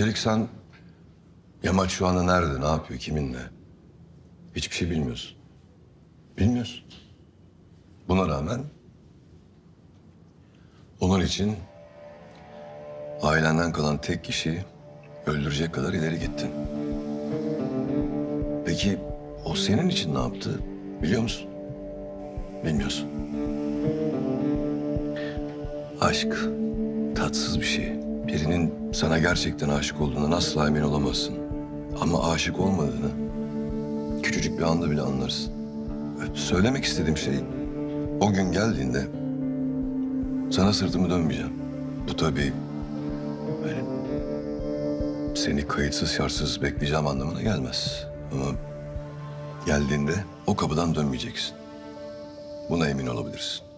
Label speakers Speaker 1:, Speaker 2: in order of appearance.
Speaker 1: Üstelik sen Yamaç şu anda nerede, ne yapıyor, kiminle? Hiçbir şey bilmiyorsun. Bilmiyorsun. Buna rağmen onun için ailenden kalan tek kişiyi öldürecek kadar ileri gittin. Peki o senin için ne yaptı biliyor musun? Bilmiyorsun. Aşk tatsız bir şey. Birinin sana gerçekten aşık olduğundan asla emin olamazsın. Ama aşık olmadığını küçücük bir anda bile anlarsın. Söylemek istediğim şey o gün geldiğinde sana sırtımı dönmeyeceğim. Bu tabii böyle seni kayıtsız şartsız bekleyeceğim anlamına gelmez. Ama geldiğinde o kapıdan dönmeyeceksin. Buna emin olabilirsin.